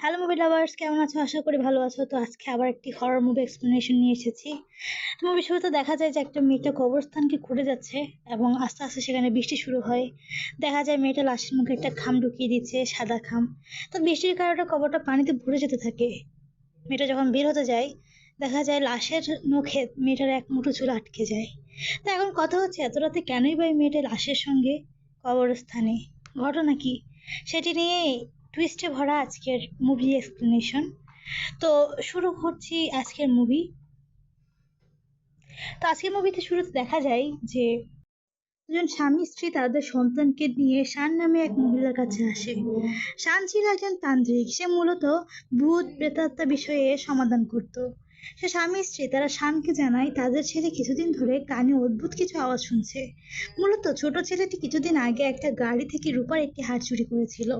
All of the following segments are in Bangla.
হ্যালো মুভি লাভার্স কেমন আছো? আশা করি ভালো আছো। তো আজকে আবার একটি হরর মুভি এক্সপ্লেনেশন নিয়ে এসেছি। মুভি শুরুতে দেখা যায় যে একটা মেয়েটা কবরস্থানকে ঘুরে যাচ্ছে এবং আস্তে আস্তে সেখানে বৃষ্টি শুরু হয়। দেখা যায় মেয়েটা লাশের মুখে একটা খাম ঢুকিয়ে দিচ্ছে, সাদা খাম। তো বৃষ্টির কারণে কবরটা পানিতে ভরে যেতে থাকে। মেয়েটা যখন বের হতে যায়, দেখা যায় লাশের নখে মেয়েটার এক মুঠো চুল আটকে যায়। তো এখন কথা হচ্ছে, এত রাতে কেনই বা মেয়েটা লাশের সঙ্গে কবরস্থানে? ঘটনা কি? সেটি নিয়ে টুইস্টে ভরা আজকের মুভি এক্সপ্লেনেশন তো শুরু করছি আজকের মুভি তো আজকের মুভিতে শুরুতে দেখা যায় যে, দুজন স্বামী স্ত্রী তাদের সন্তানকে নিয়ে শান নামে এক মহিলার কাছে আসে। শান ছিল একজন তান্ত্রিক। সে মূলত ভূত প্রেতাত্মা বিষয়ে সমাধান করত। সে স্বামী স্ত্রী তারা শানকে জানায় তাদের ছেলে কিছুদিন ধরে কানে অদ্ভুত কিছু আওয়াজ শুনছে। মূলত ছোট ছেলেটি কিছুদিন আগে একটা গাড়ি থেকে রূপার একটি হার চুরি করেছিল।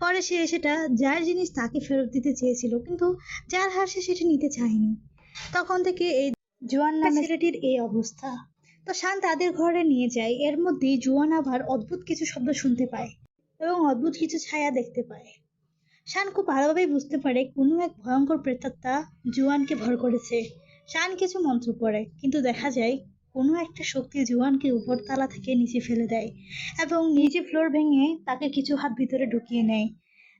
পরে সে সেটা যার জিনিস তাকে ফেরত দিতে চেয়েছিল, কিন্তু যার হার সে সেটা নিতে চায়নি। তখন থেকে এই জোয়ান নামে ছেলেটির এই অবস্থা। তো শান তাদের ঘরে নিয়ে যায়, এর মধ্যেই জোয়ান আবার অদ্ভুত কিছু শব্দ শুনতে পায় এবং অদ্ভুত কিছু ছায়া দেখতে পায়। শান খুব ভালোভাবেই বুঝতে পারে কোনো এক ভয়ঙ্কর প্রেতাত্মা জুয়ানকে ভর করেছে। শান কিছু মন্ত্র পড়ে, কিন্তু দেখা যায় কোনো একটা শক্তি জুয়ানকে উপরতলা থেকে নিচে ফেলে দেয় এবং নিচে ফ্লোর ভেঙে তাকে কিছু হাত ভিতরে ঢুকিয়ে নেয়,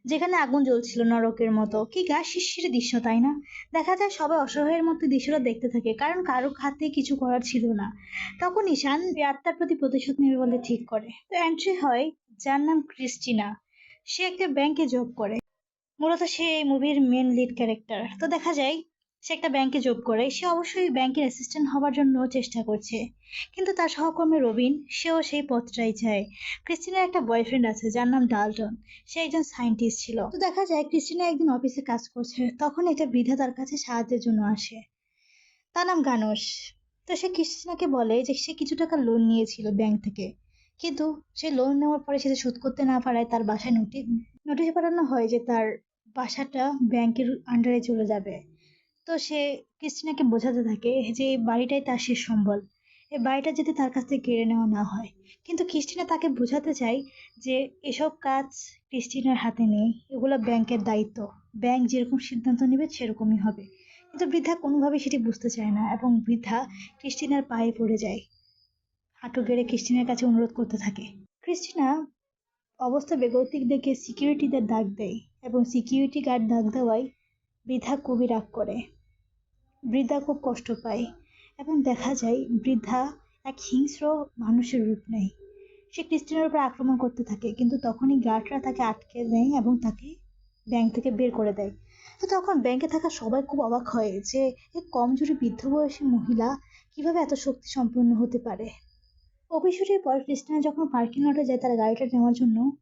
যেখানে আগুন জ্বলছিল নরকের মতো। কি গা শিরশিরে দৃশ্য, তাই না? দেখা যায় সবাই অসহায়ের মতো দৃশ্যটা দেখতে থাকে, কারণ কারও হাতে কিছু করার ছিল না। তখন ঈশান আত্মার প্রতি প্রতিশোধ নেবে বলে ঠিক করে। তো এন্ট্রি হয়, যার নাম ক্রিস্টিনা। সে একটা ব্যাংকে জব করে। মূলত সে এই মুভির মেন লিড ক্যারেক্টার তো দেখা যায়, সে একটা ব্যাংকে জব করে। সে অবশ্যই ব্যাংকের অ্যাসিস্ট্যান্ট হবার জন্য চেষ্টা করছে। কিন্তু তার সহকর্মী রবিন, সেও সেই পথটাই চায়। ক্রিস্টিনার একটা বয়ফ্রেন্ড আছে, যার নাম ডালটন। সে একজন সায়েন্টিস্ট ছিল। তো দেখা যায়, ক্রিস্টিনা একদিন অফিসে কাজ করছে। তখন এটা বৃদ্ধা তার কাছে সাহায্যের জন্য আসে। তার নাম গানস তো সে ক্রিস্টিনাকে বলে যে, সে কিছু টাকা লোন নিয়েছিল ব্যাংক থেকে। কিন্তু সে লোন নেওয়ার পরে সেটা শোধ করতে না পারায় তার বাসায় নোটিশ নোটিশ পাঠানো হয় যে, তার বাসাটা ব্যাংকের আন্ডারে চলে যাবে। তো সে ক্রিস্টিনাকে বোঝাতে থাকে যে, এই বাড়িটাই তার শেষ সম্বল। এই বাড়িটা যদি তার কাছ থেকে কেড়ে নেওয়া না হয়। কিন্তু ক্রিস্টিনা তাকে বোঝাতে চায় যে, এসব কাজ ক্রিস্টিনার হাতে নেই। এগুলো ব্যাংকের দায়িত্ব। ব্যাংক যেরকম সিদ্ধান্ত নেবে, সেরকমই হবে। কিন্তু বৃদ্ধা কোনোভাবেই সেটি বুঝতে চায় না এবং বৃদ্ধা ক্রিস্টিনার পায়ে পড়ে যায়। হাঁটু গেড়ে ক্রিস্টিনার কাছে অনুরোধ করতে থাকে। ক্রিস্টিনা অবস্থা বেগতিক দেখে সিকিউরিটিদের ডাক দেয়। এবং সিকিউরিটি গার্ড ডাক দেওয়ায় বৃদ্ধা খুবই রাগ করে। বৃদ্ধা খুব কষ্ট পায় এবং দেখা যায় বৃদ্ধা এক হিংস্র মানুষের রূপ নেয়। সে ক্রিস্টিনার উপর আক্রমণ করতে থাকে, কিন্তু তখনই গার্ডরা তাকে আটকে দেয় এবং তাকে ব্যাংক থেকে বের করে দেয়। তো তখন ব্যাংকে থাকা সবাই খুব অবাক হয় যে এই কমজোরি বৃদ্ধ বয়সী মহিলা কীভাবে এত শক্তি সম্পন্ন হতে পারে? অভিশুটির পর ক্রিস্টিনা যখন পার্কিং লটে যায় তার গাড়িটা নেওয়ার জন্য,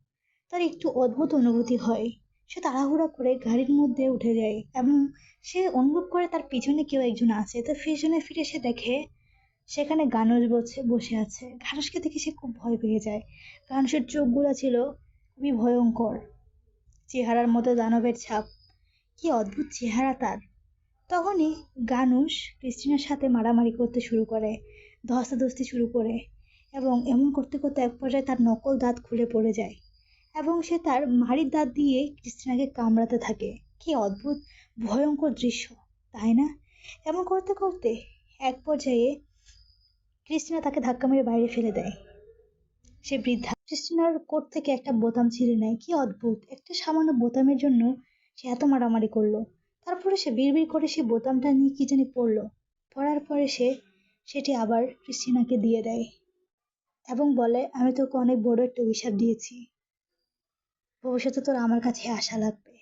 তার একটু অদ্ভুত অনুভূতি হয়। সে তাড়াহুড়া করে গাড়ির মধ্যে উঠে যায় এবং সে অনুভব করে তার পিছনে কেউ একজন আছে। তো পিছনে ফিরে সে দেখে সেখানে গানস বসে বসে আছে। ঘানসকে দেখে সে খুব ভয় পেয়ে যায়। ঘানসের চোখগুলো ছিল খুবই ভয়ঙ্কর। চেহারার মতো দানবের ছাপ। কি অদ্ভুত চেহারা তার। তখনই গানুস ক্রিস্টিনার সাথে মারামারি করতে শুরু করে, ধস্তাধস্তি শুরু করে এবং এমন করতে করতে এক পর্যায়ে তার নকল দাঁত খুলে পড়ে যায়। এবং সে তার মাড়ির দাঁত দিয়ে ক্রিস্টিনাকে কামড়াতে থাকে। কি অদ্ভুত, ভয়ঙ্কর দৃশ্য, তাই না? এমন করতে করতে এক পর্যায়ে ক্রিস্টিনা তাকে ধাক্কা মেরে বাইরে ফেলে দেয়। সে বৃদ্ধা ক্রিস্টিনার কোট থেকে একটা বোতাম ছিঁড়ে নেয়। কি অদ্ভুত, একটা সামান্য বোতামের জন্য সে এত মারামারি করল। তারপরে সে বিড়বিড় করে সে বোতামটা নিয়ে কি জানি পড়ল। পড়ার পরে সে, সেটি আবার ক্রিস্টিনাকে দিয়ে দেয় এবং বলে, আমি তোকে অনেক বড় একটা অভিশাপ দিয়েছি। ভবিষ্যতে তোর আমার কাছে আসা লাগবে।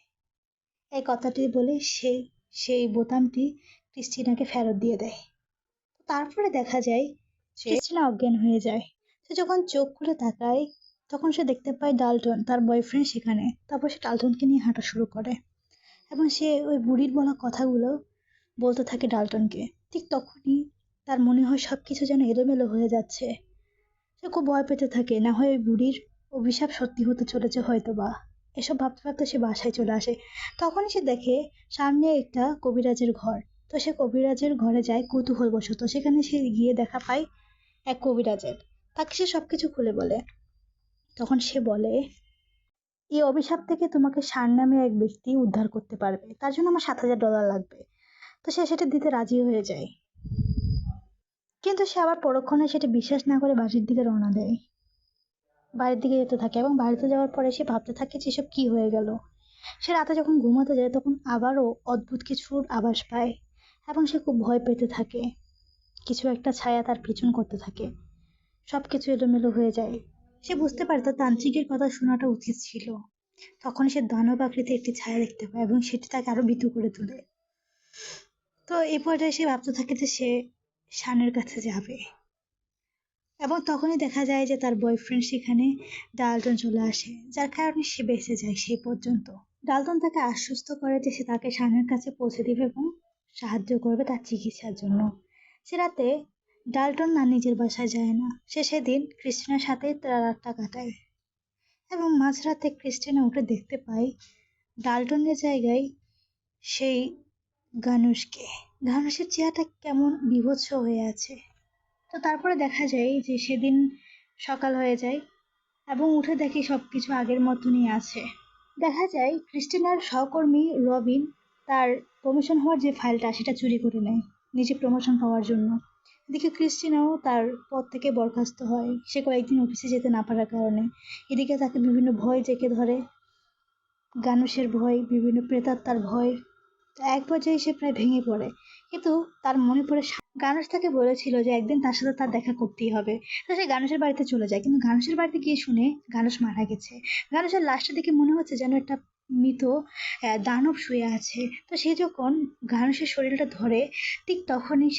এই কথাটি বলে সেই সেই বোতামটি ক্রিস্টিনাকে ফেরত দিয়ে দেয়। তারপরে দেখা যায় ক্রিস্টিনা অজ্ঞান হয়ে যায়। সে যখন চোখ খুলে তাকায় তখন সে দেখতে পায় ডালটন তার বয়ফ্রেন্ড সেখানে। তারপর সে ডালটনকে নিয়ে হাঁটা শুরু করে। এবং সে ওই বুড়ির বলা কথাগুলো বলতে থাকে ডালটনকে। ঠিক তখনই তার মনে হয় সব কিছু যেন এলোমেলো হয়ে যাচ্ছে। সে খুব ভয় পেতে থাকে। না হয় ওই বুড়ির অভিশাপ সত্যি হতে চলেছে হয়তো বা এসব ভাবতে ভাবতে সে বাসায় চলে আসে। তখনই সে দেখে সামনে একটা কবিরাজের ঘর। তো সে কবিরাজের ঘরে যায় কৌতূহলবশত। সেখানে সে গিয়ে দেখা পায় এক কবিরাজের। তাকে সে সবকিছু খুলে বলে। তখন সে বলে, এই অভিশাপ থেকে তোমাকে সার নামে এক ব্যক্তি উদ্ধার করতে পারবে। তার জন্য আমার সাত হাজার ডলার লাগবে। তো সে সেটা দিতে রাজি হয়ে যায়। কিন্তু সে আবার পরক্ষণে সেটা বিশ্বাস না করে বাড়ির দিকে রওনা দেয়। বাড়ির দিকে যেতে থাকে এবং বাড়িতে যাওয়ার পরে সে ভাবতে থাকে যে এসব কি হয়ে গেল। সে রাতে যখন ঘুমাতে যায় তখন আবারও অদ্ভুত কিছুর আভাস পায় এবং সে খুব ভয় পেতে থাকে। কিছু একটা ছায়া তার পিছন করতে থাকে। সব কিছু এলোমেলো হয়ে যায়। সে বুঝতে পারে তার তান্ত্রিকের কথা শোনাটা উচিত ছিল। তখন সে দানব আকৃতির একটি ছায়া দেখতে পায় এবং সেটি তাকে আরও ভীতু করে তোলে। তো এই পর্যায়ে সে ভাবতে থাকে যে সে শানের কাছে যাবে। এবং তখনই দেখা যায় যে তার বয়ফ্রেন্ড সেখানে ডালটন চলে আসে, যার কারণে সে বেঁচে যায় সেই পর্যন্ত। ডালটন তাকে আশ্বস্ত করে যে সে তাকে শানের কাছে পৌঁছে দিবে এবং সাহায্য করবে তার চিকিৎসার জন্য। সে রাতে ডালটন না নিজের বাসায় যায় না। সে সেদিন ক্রিস্টিনার সাথে তার রাতটা কাটায় এবং মাঝরাতে ক্রিস্টিনা উঠে দেখতে পায় ডালটনের জায়গায় সেই গানুষকে গানুষের চেহারাটা কেমন বিভৎস হয়ে আছে। তো তারপরে দেখা যায় যে সেদিন সকাল হয়ে যায় এবং উঠে দেখি সব কিছু আগের মতনই আছে। দেখা যায় ক্রিস্টিনার সহকর্মী রবিন তার প্রমোশন হওয়ার যে ফাইলটা সেটা চুরি করে নেয় নিজে প্রমোশন পাওয়ার জন্য। এদিকে ক্রিস্টিনাও তার পদ থেকে বরখাস্ত হয়। সে কয়েকদিন অফিসে যেতে না পারার কারণে। এদিকে তাকে বিভিন্ন ভয় জেঁকে ধরে। গানুষের ভয়, বিভিন্ন প্রেতাত্মার ভয়। তো এক পর্যায়ে সে প্রায় ভেঙে পড়ে। কিন্তু তার মনে পড়ে গানুষ তাকে বলেছিল যে একদিন তার সাথে তার দেখা করতেই হবে। তো সে গানুষের বাড়িতে চলে যায়। কিন্তু গানুষের বাড়িতে গিয়ে শুনে গানুষ মারা গেছে। গানুষের লাশটা দেখে মনে হচ্ছে যেন একটা মৃত দানব শুয়ে আছে। তো সে যখন গানুষের শরীরটা ধরে, ঠিক তখনই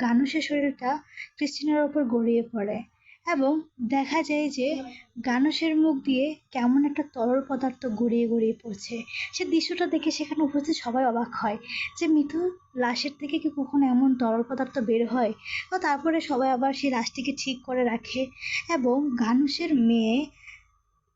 গানুষের শরীরটা ক্রিস্টিনার ওপর গড়িয়ে পড়ে। এবং দেখা যায় যে গানুষের মুখ দিয়ে কেমন একটা তরল পদার্থ গড়িয়ে গড়িয়ে পড়ছে। সে দৃশ্যটা দেখে সেখানে উপস্থিত সবাই অবাক হয় যে মৃত্যু লাশের থেকে কি কখনো এমন তরল পদার্থ বের হয়? তো তারপরে সবাই আবার সেই লাশটিকে ঠিক করে রাখে এবং গানুষের মেয়ে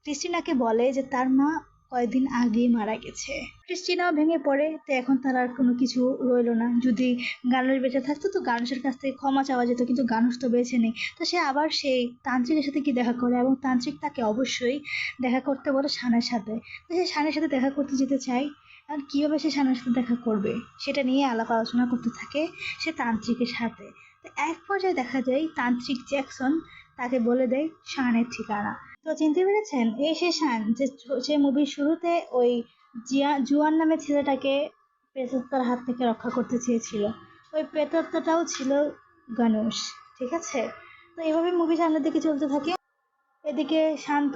ক্রিস্টিনাকে বলে যে, তার মা কয়েকদিন আগেই মারা গেছে। ক্রিস্টিনাও ভেঙে পড়ে, তো এখন তার আর কোনো কিছু রইল না। যদি গানুষ বেঁচে থাকতো তো গানুষের কাছ থেকে ক্ষমা চাওয়া যেত, কিন্তু গানুষ তো বেঁচে নেই। তো সে আবার সেই তান্ত্রিকের সাথে কি দেখা করে? এবং তান্ত্রিক তাকে অবশ্যই দেখা করতে বলে শানের সাথে। তো সে সানের সাথে দেখা করতে যেতে চায়। আর কীভাবে সে সানের সাথে দেখা করবে? সেটা নিয়ে আলাপ আলোচনা করতে থাকে সে তান্ত্রিকের সাথে। তো এক পর্যায়ে দেখা যায় তান্ত্রিক জ্যাকসন তাকে বলে দেয় শানের ঠিকানা। তো চিনতে পেরেছেন? এই শান যে যে মুভির শুরুতে ওই জিয়া, জুয়ান নামে ছেলেটাকে প্রেতাত্মার হাত থেকে রক্ষা করতে চেয়েছিল। ওই প্রেতাত্মাটাও ছিল গণেশ, ঠিক আছে? তো এইভাবে মুভি সামনের দিকে চলতে থাকে। এদিকে শান্ত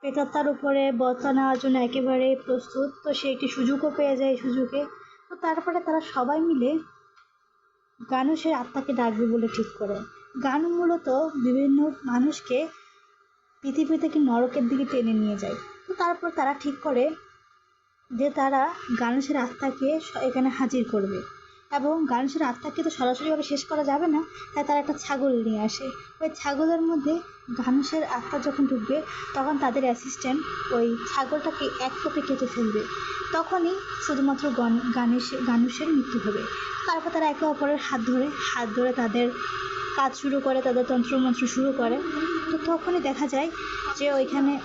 প্রেতাত্মার উপরে বদলা নেওয়ার জন্য একেবারে প্রস্তুত, তো সে একটি সুযোগও পেয়ে যায় সুযোগে। তো তারপরে তারা সবাই মিলে গানুষের আত্মাকে ডাকবে বলে ঠিক করে। গানু মূলত বিভিন্ন মানুষকে পৃথিবী থেকে নরকের দিকে টেনে নিয়ে যায়। তো তারপর তারা ঠিক করে যে তারা গানুষের আত্মাকে এখানে হাজির করবে। এবং গানুষের আত্মাকে তো সরাসরিভাবে শেষ করা যাবে না, তাই তারা একটা ছাগল নিয়ে আসে। ওই ছাগলের মধ্যে গানুষের আত্মা যখন ঢুকবে তখন তাদের অ্যাসিস্ট্যান্ট ওই ছাগলটাকে এক কোপে কেটে ফেলবে। তখনই শুধুমাত্র গণ- গানেশের গানুষের মৃত্যু হবে। তারপর তারা একে অপরের হাত ধরে হাত ধরে তাদের কাজ শুরু করে, তাদের তন্ত্রমন্ত্র শুরু করে। তো তখনই দেখা যায় যে ওইখানে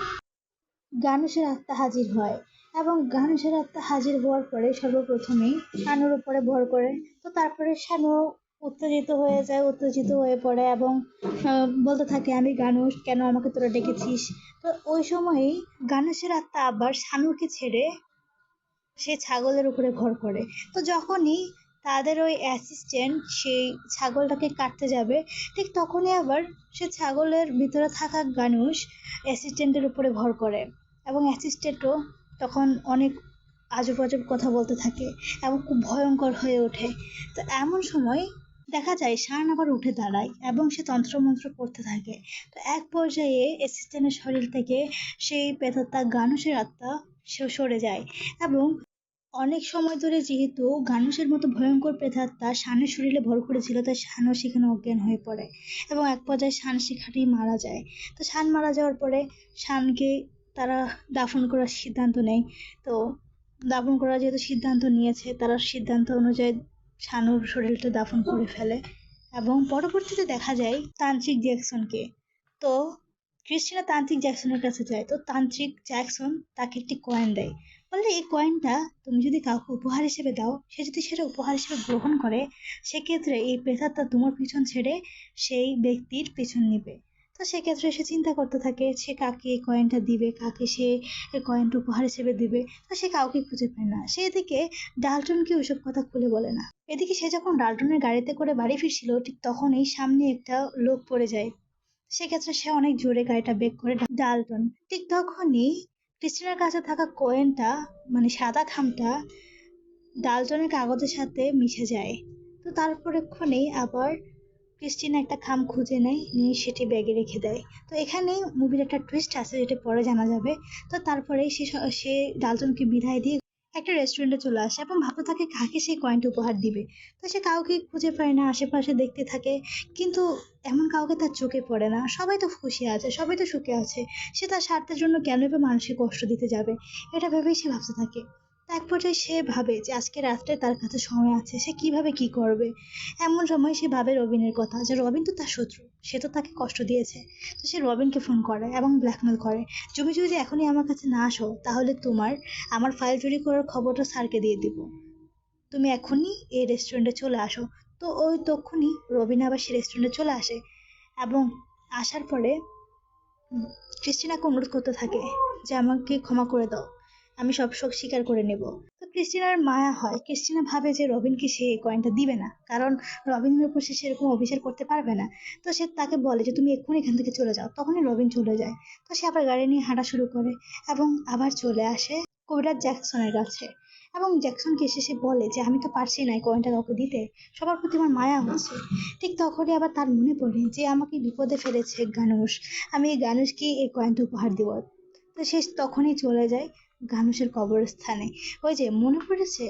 গানুষের আত্মা হাজির হয়। এবং গানুষের আত্মা হাজির হওয়ার পরে সর্বপ্রথমেই শানুর উপরে ভর করে, তো তারপরে শানু উত্তেজিত হয়ে যায়, উত্তেজিত হয়ে পড়ে এবং বলতে থাকে, আমি গানুষ কেন আমাকে তোরা ডেকেছিস? তো ওই সময়েই গানুষের আত্মা আবার শানুকে ছেড়ে সে ছাগলের উপরে ভর করে। তো যখনই তাদের ওই অ্যাসিস্ট্যান্ট সেই ছাগলটাকে কাটতে যাবে, ঠিক তখনই আবার সে ছাগলের ভিতরে থাকা গানুষ অ্যাসিস্ট্যান্টের উপরে ভর করে এবং অ্যাসিস্ট্যান্টও তখন অনেক আজব আজব কথা বলতে থাকে এবং খুব ভয়ঙ্কর হয়ে ওঠে। তো এমন সময় দেখা যায় শান আবার উঠে দাঁড়ায় এবং সে তন্ত্রমন্ত্র করতে থাকে। তো এক পর্যায়ে অ্যাসিস্ট্যান্টের শরীর থেকে সেই প্রেতাত্মা গানুষের আত্মা সরে যায় এবং অনেক সময় ধরে যেহেতু গানুষের মতো ভয়ঙ্কর প্রেতাত্মা শানের শরীরে ভর করেছিল, তাই শানও সেখানে অজ্ঞান হয়ে পড়ে এবং এক পর্যায়ে শান সেখানেই মারা যায়। তো শান মারা যাওয়ার পরে শানকে তারা দাফন করার সিদ্ধান্ত নেয়। তো দাফন করার যেহেতু সিদ্ধান্ত নিয়েছে, তারা সিদ্ধান্ত অনুযায়ী শানুর শরীরটা দাফন করে ফেলে এবং পরবর্তীতে দেখা যায় তান্ত্রিক জ্যাকসনকে। তো ক্রিস্টিনা তান্ত্রিক জ্যাকসনের কাছে যায়, তো তান্ত্রিক জ্যাকসন তাকে একটি কয়েন দেয়। বললে এই কয়েনটা তুমি যদি কাউকে উপহার হিসেবে দাও, সে যদি সেটা উপহার হিসেবে গ্রহণ করে, সেক্ষেত্রে এই প্রেতাত্মা তোমার পিছন ছেড়ে সেই ব্যক্তির পিছন নিবে। তো সেক্ষেত্রে সে চিন্তা করতে থাকে, সে কাকে এই কয়েনটা দিবে, কাকে সে কয়েনটা উপহার হিসেবে দিবে, তো সে কাউকে খুঁজে পায় না। সে এদিকে ডালটনকে ওইসব কথা খুলে বলে না। এদিকে সে যখন ডালটনের গাড়িতে করে বাড়ি ফিরছিল, ঠিক তখনই সামনে একটা লোক পড়ে যায়। সেক্ষেত্রে সে অনেক জোরে গাড়িটা বেক করে ডালটন। ঠিক তখনই ক্রিস্টিনার কাছে থাকা কয়েনটা মানে সাদা খামটা, ডালটনের কাগজের সাথে মিশে যায়। তো তারপরেক্ষণেই আবার ক্রিস্টিনা একটা খাম খুঁজে নেয়, নিয়ে সেটি ব্যাগে রেখে দেয়। তো এখানেই মুভির একটা টুইস্ট আছে, যেটা পরে জানা যাবে। তো তারপরে সে সে ডালটনকে বিদায় দিয়ে একটা রেস্টুরেন্টে চলে আসে এবং ভাবতে থাকে কাকে সেই কয়েনটা উপহার দিবে। তো সে কাউকে খুঁজে পায় না, আশেপাশে দেখতে থাকে। কিন্তু এমন কাউকে তার চোখে পড়ে না। সবাই তো খুশি আছে, সবাই তো সুখে আছে। সে তার স্বার্থের জন্য কেন বা মানুষকে কষ্ট দিতে যাবে? এটা ভেবেই সে ভাবতে থাকে। এক পর্যায়ে সে ভাবে যে আজকে রাত্রে তার কাছে সময় আছে, সে কীভাবে কি করবে? এমন সময় সে ভাবে রবিনের কথা যে রবিন তো তার শত্রু, সে তো তাকে কষ্ট দিয়েছে। তো সে রবিনকে ফোন করে এবং ব্ল্যাকমেল করে, তুমি যদি এখনই আমার কাছে না আসো, তাহলে তোমার, আমার ফাইল চুরি করার খবরটা স্যারকে দিয়ে দিব। তুমি এখনই এই রেস্টুরেন্টে চলে আসো। তো ওই তখনই রবিন আবার সে রেস্টুরেন্টে চলে আসে এবং আসার পরে ক্রিস্টিনাকে অনুরোধ করতে থাকে, যে আমাকে ক্ষমা করে দাও। আমি সব শোক স্বীকার করে নেব। তো ক্রিস্টিনার মায়া হয়। ক্রিস্টিনা ভাবে যে রবিনকে সে কয়েনটা দিবে না। কারণ রবিনের উপর সে সেরকম অবিচার করতে পারবে না। তো সে তাকে বলে যে, তুমি এক্ষুনি এখান থেকে চলে যাও। তখনই রবিন চলে যায়। তো সে আবার গাড়ি নিয়ে হাঁটা শুরু করে এবং আবার চলে আসে কবিরাজ জ্যাকসনের কাছে। এবং জ্যাকসনকে এসে সে বলে যে, আমি তো পারছি না এই কয়েনটা কাউকে দিতে। সবার প্রতি আমার মায়া হচ্ছে। ঠিক তখনই আবার তার মনে পড়ে যে, আমাকে বিপদে ফেলেছে গানুষ আমি এই গানুষকে এই কয়েনটা উপহার দিব। তো সে তখনই চলে যায়। গানুষের কবরস্থানে। ওই যে মনে পড়েছে?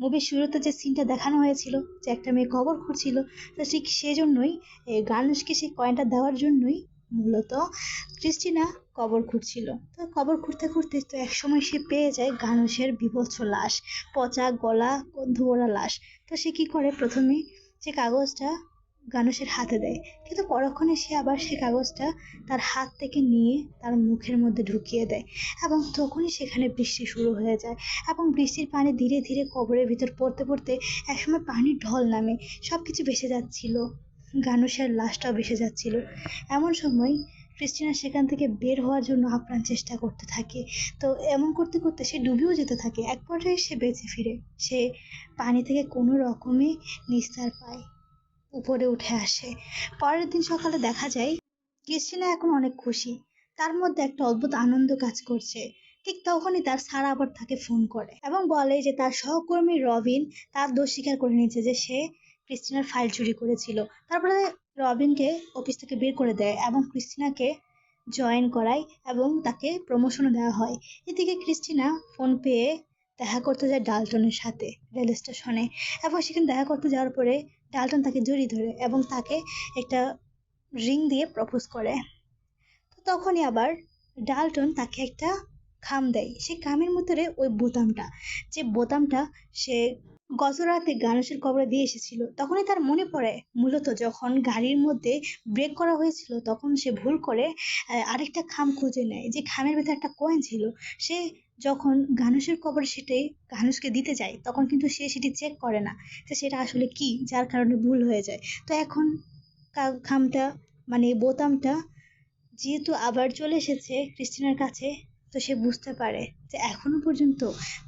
মুভির শুরুতে যে সিনটা দেখানো হয়েছিল, যে একটা মেয়ে কবর খুঁড়ছিল, তো ঠিক সেজন্যই গানুষকে সেই কয়েনটা দেওয়ার জন্যই মূলত ক্রিস্টিনা কবর খুঁড়ছিল। তো কবর খুঁড়তে খুঁড়তে তো একসময় সে পেয়ে যায় গানুষের বিভৎস লাশ, পচা গলা গন্ধ ওরা লাশ। তো সে কি করে? প্রথমে সে কাগজটা গানুষের হাতে দেয়। কিন্তু পরক্ষণে সে আবার সে কাগজটা তার হাত থেকে নিয়ে তার মুখের মধ্যে ঢুকিয়ে দেয় এবং তখনই সেখানে বৃষ্টি শুরু হয়ে যায় এবং বৃষ্টির পানি ধীরে ধীরে কবরের ভিতর পড়তে পড়তে একসময় পানির ঢল নামে সব কিছু ভেসে যাচ্ছিল। গানুষের লাশটাও ভেসে যাচ্ছিল। এমন সময় ক্রিস্টিনা সেখান থেকে বের হওয়ার জন্য আপ্রাণ চেষ্টা করতে থাকে। তো এমন করতে করতে সে ডুবেও যেতে থাকে। এক পর্যায়ে সে বেঁচে ফিরে। সে পানি থেকে কোনো রকমে নিস্তার পায়। উপরে উঠে আসে। পরের দিন সকালে দেখা যায়, ক্রিস্টিনা এখন অনেক খুশি। তার মধ্যে একটা অদ্ভুত আনন্দ কাজ করছে। ঠিক তখনই তার সারা আবার তাকে ফোন করে এবং বলে যে তার সহকর্মী রবিন তার দোষ স্বীকার করে নিয়েছে যে সে ক্রিস্টিনার ফাইল চুরি করেছিল। তারপরে রবিনকে অফিস থেকে বের করে দেয় এবং ক্রিস্টিনাকে জয়েন করায় এবং তাকে প্রমোশনও দেওয়া হয়। এদিকে ক্রিস্টিনা ফোন পেয়ে দেখা করতে যায় ডালটনের সাথে রেল স্টেশনে এবং সেখানে দেখা করতে যাওয়ার পরে ডালটন তাকে জড়িয়ে ধরে এবং তাকে একটা রিং দিয়ে প্রপোজ করে। তো তখনই আবার ডালটন তাকে একটা খাম দেয়। সেই খামের মধ্যে ওই বোতামটা, যে বোতামটা সে গত রাতে গানুষের কবরে দিয়ে এসেছিল, তখনই তার মনে পড়ে মূলত যখন গাড়ির মধ্যে ব্রেক করা হয়েছিল, তখন সে ভুল করে আরেকটা খাম খুঁজে নেয়। যে খামের ভেতরে একটা কয়েন ছিল, সে যখন গানুষের কবরে সেটাই গানুষকে দিতে যায়, তখন কিন্তু সে সেটি চেক করে না যে সেটা আসলে কি, যার কারণে ভুল হয়ে যায়। তো এখন খামটা মানে বোতামটা যেহেতু আবার চলে এসেছে ক্রিস্টিনার কাছে, তো সে বুঝতে পারে যে এখনও পর্যন্ত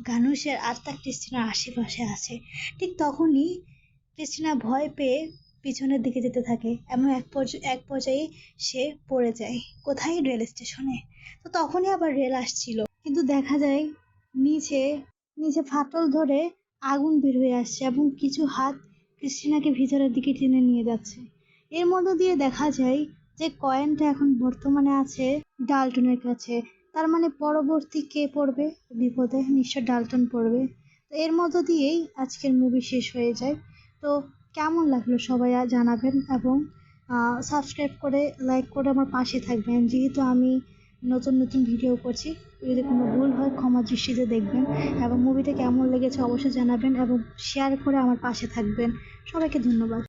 গানুষের আত্মা ক্রিস্টিনার আশেপাশে আছে। ঠিক তখনই ক্রিস্টিনা ভয় পেয়ে পিছনের দিকে যেতে থাকে, এমন এক পর্যায়ে এক পর্যায়ে সে পড়ে যায়। কোথায় রেল স্টেশনে? তো তখনই আবার রেল আসছিল। কিন্তু দেখা যায় নিচে নিচে ফাটল ধরে আগুন বের হয়ে আসছে এবং কিছু হাত ক্রিস্টিনাকে ভিতরের দিকে টেনে নিয়ে যাচ্ছে। এর মধ্য দিয়ে দেখা যায় যে কয়েনটা এখন বর্তমানে আছে ডালটনের কাছে। তার মানে পরবর্তী কে পড়বে? বিপদে নিশ্চয় ডালটন পড়বে। তো এর মধ্য দিয়েই আজকের মুভি শেষ হয়ে যায়। তো কেমন লাগল সবাই জানাবেন এবং সাবস্ক্রাইব করে লাইক করে আমার পাশে থাকবেন। যেহেতু আমি নতুন নতুন ভিডিও করছি যদি কোনো ভুল হয়, ক্ষমা দৃষ্টিতে দেখবেন এবং মুভিটা কেমন লেগেছে অবশ্যই জানাবেন এবং শেয়ার করে আমার পাশে থাকবেন। সবাইকে ধন্যবাদ।